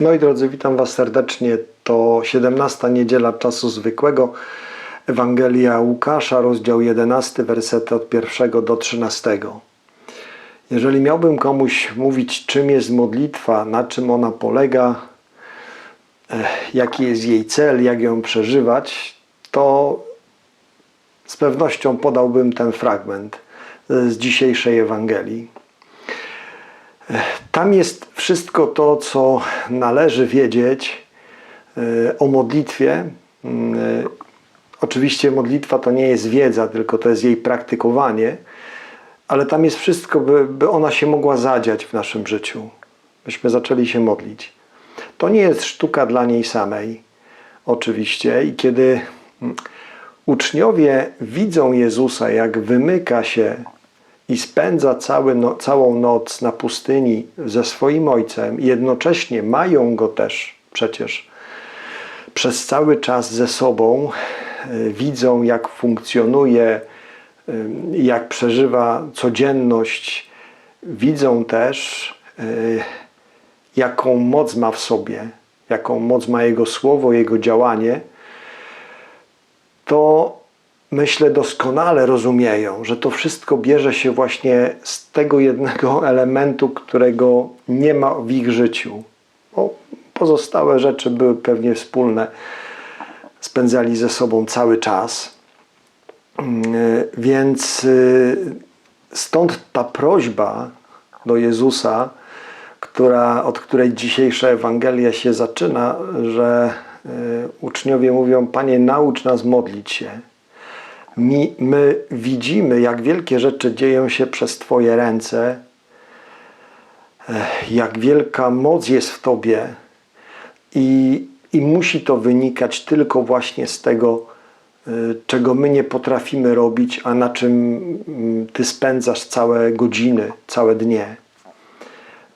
Moi drodzy, witam Was serdecznie. To 17 niedziela czasu zwykłego. Ewangelia Łukasza, rozdział 11, wersety od 1 do 13. Jeżeli miałbym komuś mówić, czym jest modlitwa, na czym ona polega, eh, jaki jest jej cel, jak ją przeżywać, to z pewnością podałbym ten fragment z dzisiejszej Ewangelii. Tam jest wszystko to, co należy wiedzieć e, o modlitwie. Mm, e, Oczywiście modlitwa to nie jest wiedza, tylko to jest jej praktykowanie, ale tam jest wszystko, by, by ona się mogła zadziać w naszym życiu, byśmy zaczęli się modlić. To nie jest sztuka dla niej samej, oczywiście, i kiedy mm, uczniowie widzą Jezusa, jak wymyka się i spędza cały no, całą noc na pustyni ze swoim ojcem, jednocześnie mają go też przecież przez cały czas ze sobą, y, widzą jak funkcjonuje, y, jak przeżywa codzienność, widzą też, y, jaką moc ma w sobie, jaką moc ma Jego słowo, Jego działanie, to myślę, doskonale rozumieją, że to wszystko bierze się właśnie z tego jednego elementu, którego nie ma w ich życiu. Bo pozostałe rzeczy były pewnie wspólne, spędzali ze sobą cały czas. Więc y, stąd ta prośba do Jezusa, która, od której dzisiejsza Ewangelia się zaczyna, że y, uczniowie mówią: Panie, naucz nas modlić się mi, my widzimy, jak wielkie rzeczy dzieją się przez Twoje ręce, jak wielka moc jest w Tobie i, i musi to wynikać tylko właśnie z tego, y, czego my nie potrafimy robić, a na czym mm, Ty spędzasz całe godziny, całe dnie.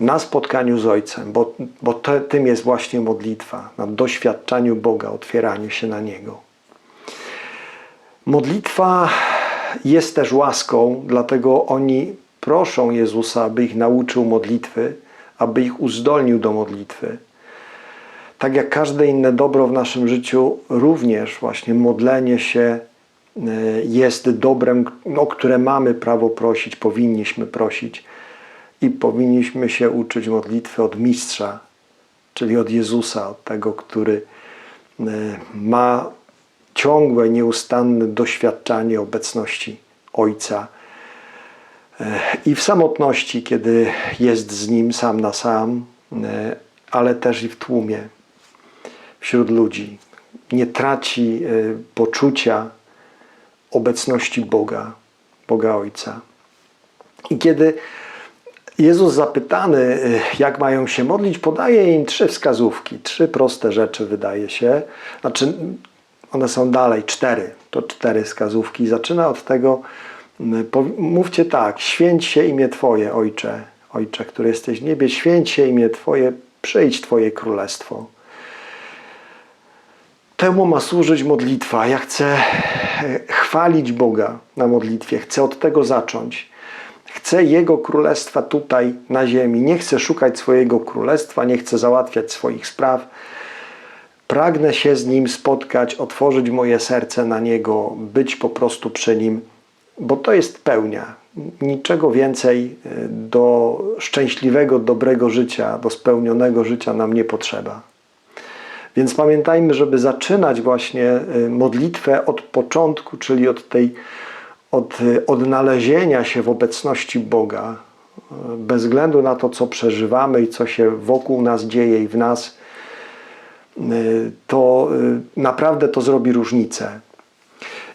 Na spotkaniu z Ojcem, bo, bo to, tym jest właśnie modlitwa, na doświadczaniu Boga, otwieraniu się na Niego. Modlitwa jest też łaską, dlatego oni proszą Jezusa, aby ich nauczył modlitwy, aby ich uzdolnił do modlitwy. Tak jak każde inne dobro w naszym życiu, również właśnie modlenie się e, jest dobrem, o które mamy prawo prosić, powinniśmy prosić i powinniśmy się uczyć modlitwy od mistrza, czyli od Jezusa, od tego, który e, ma ciągłe, nieustanne doświadczanie obecności Ojca e, i w samotności, kiedy jest z Nim sam na sam, e, ale też i w tłumie, wśród ludzi. Nie traci e, poczucia obecności Boga, Boga Ojca. I kiedy Jezus zapytany, jak mają się modlić, podaje im trzy wskazówki, trzy proste rzeczy, wydaje się. Znaczy, one są dalej, cztery. To cztery wskazówki. Zaczyna od tego, mówcie tak, święć się imię Twoje, Ojcze, Ojcze, który jesteś w niebie, święć się imię Twoje, przyjdź Twoje królestwo. Temu ma służyć modlitwa. Ja chcę e, chwalić Boga na modlitwie, chcę od tego zacząć. Chcę Jego królestwa tutaj na ziemi. Nie chcę szukać swojego królestwa, nie chcę załatwiać swoich spraw Pragnę się z Nim spotkać, otworzyć moje serce na Niego, być po prostu przy Nim, bo to jest pełnia. Niczego więcej e, do szczęśliwego, dobrego życia, do spełnionego życia nam nie potrzeba. Więc pamiętajmy, żeby zaczynać właśnie e, modlitwę od początku, czyli od tej od e, odnalezienia się w obecności Boga, bez względu na to, co przeżywamy i co się wokół nas dzieje i w nas, to y, naprawdę to zrobi różnicę.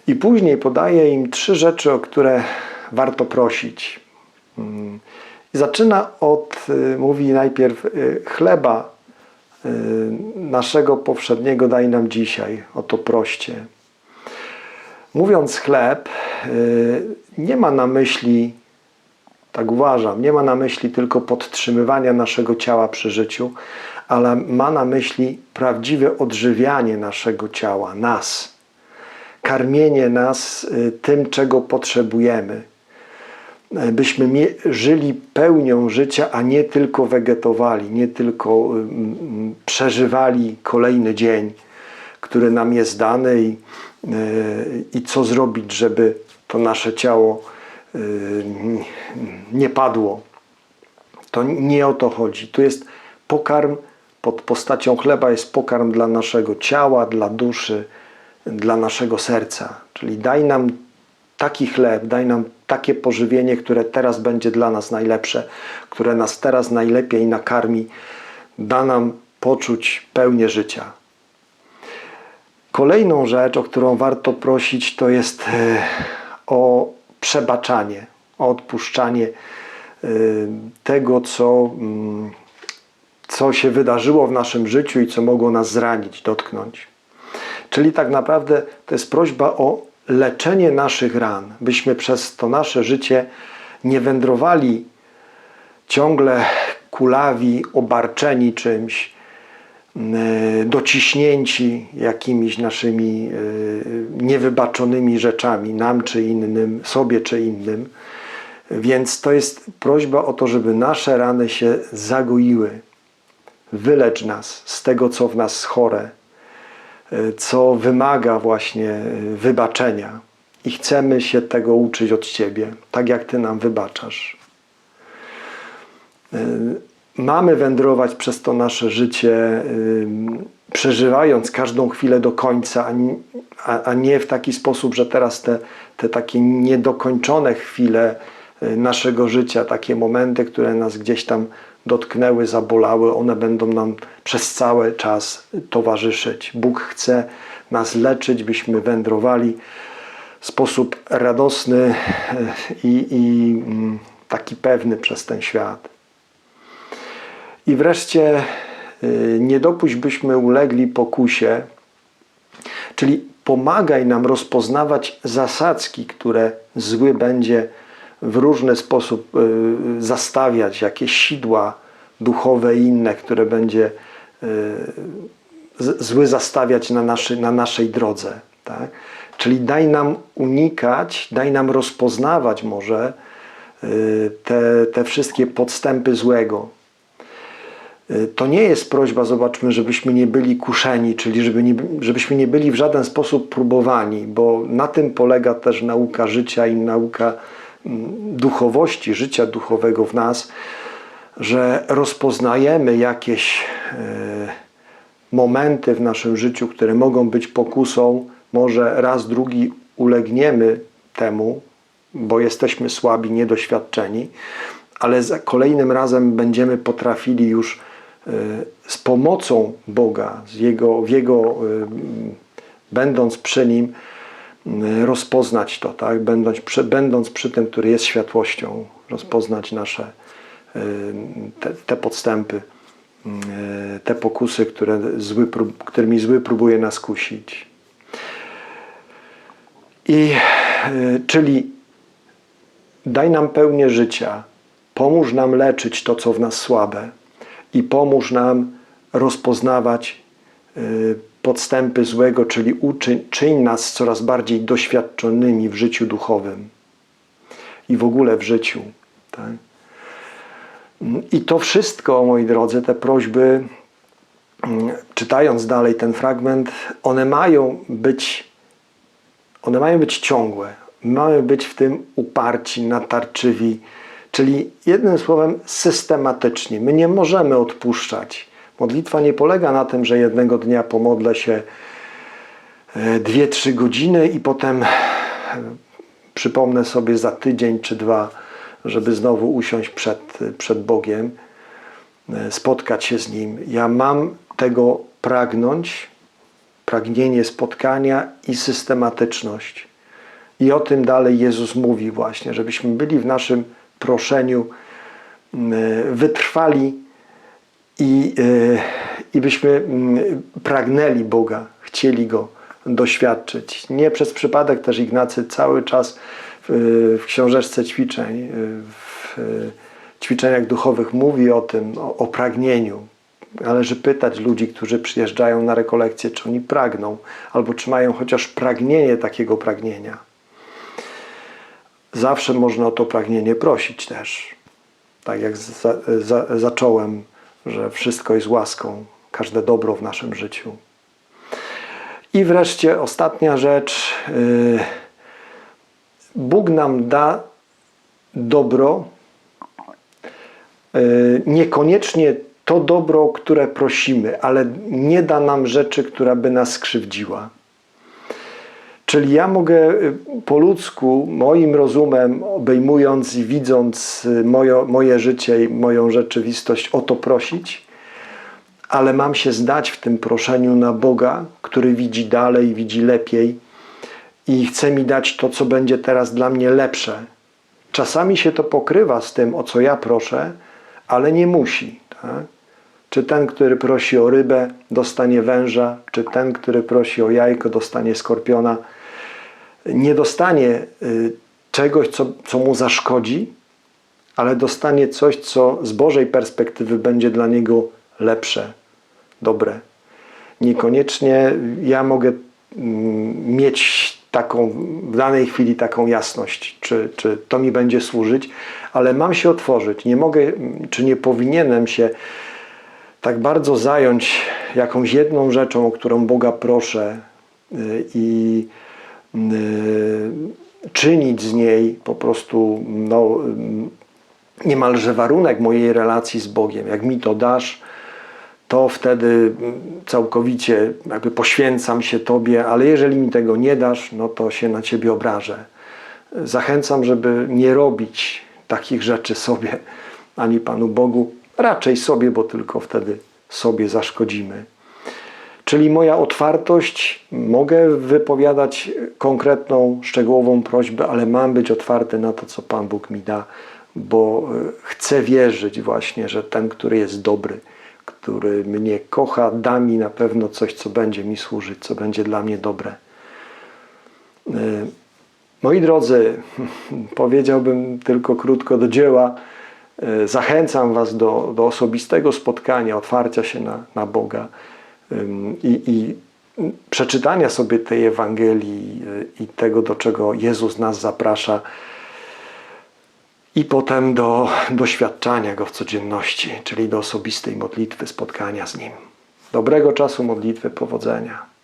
I później podaje im trzy rzeczy, o które warto prosić. Mm. Zaczyna od, y, mówi najpierw, chleba naszego powszedniego daj nam dzisiaj, o to proście. Mówiąc chleb, nie ma na myśli, tak uważam, nie ma na myśli tylko podtrzymywania naszego ciała przy życiu, ale ma na myśli prawdziwe odżywianie naszego ciała, nas, karmienie nas y, tym, czego potrzebujemy. e, byśmy żyli pełnią życia, a nie tylko wegetowali, nie tylko mm, przeżywali kolejny dzień, który nam jest dany i, i co zrobić, żeby to nasze ciało nie padło. To nie o to chodzi. Tu jest pokarm pod postacią chleba, jest pokarm dla naszego ciała, dla duszy, dla naszego serca. Czyli daj nam taki chleb, daj nam takie pożywienie, które teraz będzie dla nas najlepsze, które nas teraz najlepiej nakarmi, da nam poczuć pełnię życia. Kolejną rzecz, o którą warto prosić, to jest e, o przebaczanie, o odpuszczanie e, tego, co, mm, co się wydarzyło w naszym życiu i co mogło nas zranić, dotknąć. Czyli tak naprawdę to jest prośba o leczenie naszych ran, byśmy przez to nasze życie nie wędrowali ciągle kulawi, obarczeni czymś, y, dociśnięci jakimiś naszymi y, niewybaczonymi rzeczami, nam czy innym, sobie czy innym. Więc to jest prośba o to, żeby nasze rany się zagoiły. Wylecz nas z tego, co w nas chore, y, co wymaga właśnie wybaczenia. I chcemy się tego uczyć od Ciebie, tak jak Ty nam wybaczasz mamy wędrować przez to nasze życie, przeżywając każdą chwilę do końca, a nie w taki sposób, że teraz te, te takie niedokończone chwile naszego życia, takie momenty, które nas gdzieś tam dotknęły, zabolały, one będą nam przez cały czas towarzyszyć. Bóg chce nas leczyć, byśmy wędrowali w sposób radosny y, i, i mm, taki pewny przez ten świat. I wreszcie y, nie dopuść, byśmy ulegli pokusie, czyli pomagaj nam rozpoznawać zasadzki, które zły będzie w różny sposób y, zastawiać, jakieś sidła duchowe i inne, które będzie y, zły zastawiać na, naszy, na naszej drodze. Tak? Czyli daj nam unikać, daj nam rozpoznawać może te, te wszystkie podstępy złego, Y, to nie jest prośba, zobaczmy, żebyśmy nie byli kuszeni, czyli żeby nie, żebyśmy nie byli w żaden sposób próbowani, bo na tym polega też nauka życia i nauka duchowości, życia duchowego w nas, że rozpoznajemy jakieś y, momenty w naszym życiu, które mogą być pokusą, może raz, drugi ulegniemy temu, bo jesteśmy słabi, niedoświadczeni, ale za kolejnym razem będziemy potrafili już z pomocą Boga, z jego, w Jego, będąc przy Nim, rozpoznać to, tak? będąc, przy, będąc przy tym, który jest światłością, rozpoznać nasze te, te podstępy, te pokusy, które zły, którymi zły próbuje nas kusić. I czyli daj nam pełnię życia, pomóż nam leczyć to, co w nas słabe, i pomóż nam rozpoznawać y, podstępy złego, czyli uczyń, czyń nas coraz bardziej doświadczonymi w życiu duchowym i w ogóle w życiu. Tak? I to wszystko, moi drodzy, te prośby, czytając dalej ten fragment, one mają być, one mają być ciągłe. Mamy być w tym uparci, natarczywi, Czyli jednym słowem systematyczni. My nie możemy odpuszczać. Modlitwa nie polega na tym, że jednego dnia pomodlę się 2-3 e, godziny i potem e, przypomnę sobie za tydzień czy dwa, żeby znowu usiąść przed, przed Bogiem, e, spotkać się z Nim. Ja mam tego pragnąć, pragnienie spotkania i systematyczność. I o tym dalej Jezus mówi właśnie, żebyśmy byli w naszym proszeniu wytrwali i, e, i byśmy mm, pragnęli Boga, chcieli Go doświadczyć. Nie przez przypadek też Ignacy cały czas w, w książeczce ćwiczeń, e, w ćwiczeniach duchowych mówi o tym, o, o pragnieniu. Należy pytać ludzi, którzy przyjeżdżają na rekolekcje, czy oni pragną, albo czy mają chociaż pragnienie takiego pragnienia zawsze można o to pragnienie prosić też. Tak jak za, za, zacząłem, że wszystko jest łaską, każde dobro w naszym życiu. I wreszcie ostatnia rzecz. Yy, Bóg nam da dobro, yy, niekoniecznie to dobro, które prosimy, ale nie da nam rzeczy, która by nas skrzywdziła. Czyli ja mogę y, po ludzku, moim rozumem, obejmując i widząc y, moje, moje życie i moją rzeczywistość, o to prosić, ale mam się zdać w tym proszeniu na Boga, który widzi dalej, widzi lepiej i chce mi dać to, co będzie teraz dla mnie lepsze. Czasami się to pokrywa z tym, o co ja proszę, ale nie musi. Tak? Czy ten, który prosi o rybę, dostanie węża, czy ten, który prosi o jajko, dostanie skorpiona. Nie dostanie y, czegoś, co, co mu zaszkodzi, ale dostanie coś, co z Bożej perspektywy będzie dla niego lepsze, dobre. Niekoniecznie ja mogę mm, mieć taką w danej chwili taką jasność, czy, czy to mi będzie służyć, ale mam się otworzyć. Nie mogę, czy nie powinienem się tak bardzo zająć jakąś jedną rzeczą, o którą Boga proszę y, i y, czynić z niej po prostu no, niemalże warunek mojej relacji z Bogiem. Jak mi to dasz, to wtedy całkowicie jakby poświęcam się Tobie, ale jeżeli mi tego nie dasz, no to się na Ciebie obrażę. Zachęcam, żeby nie robić takich rzeczy sobie ani Panu Bogu, raczej sobie, bo tylko wtedy sobie zaszkodzimy. Czyli moja otwartość, mogę wypowiadać konkretną, szczegółową prośbę, ale mam być otwarty na to, co Pan Bóg mi da, bo e, chcę wierzyć właśnie, że ten, który jest dobry, który mnie kocha, da mi na pewno coś, co będzie mi służyć, co będzie dla mnie dobre. E, moi drodzy, powiedziałbym tylko krótko do dzieła. E, zachęcam Was do, do osobistego spotkania, otwarcia się na, na Boga i, i przeczytania sobie tej Ewangelii e, i tego, do czego Jezus nas zaprasza i potem do doświadczania Go w codzienności, czyli do osobistej modlitwy, spotkania z Nim. Dobrego czasu modlitwy, powodzenia.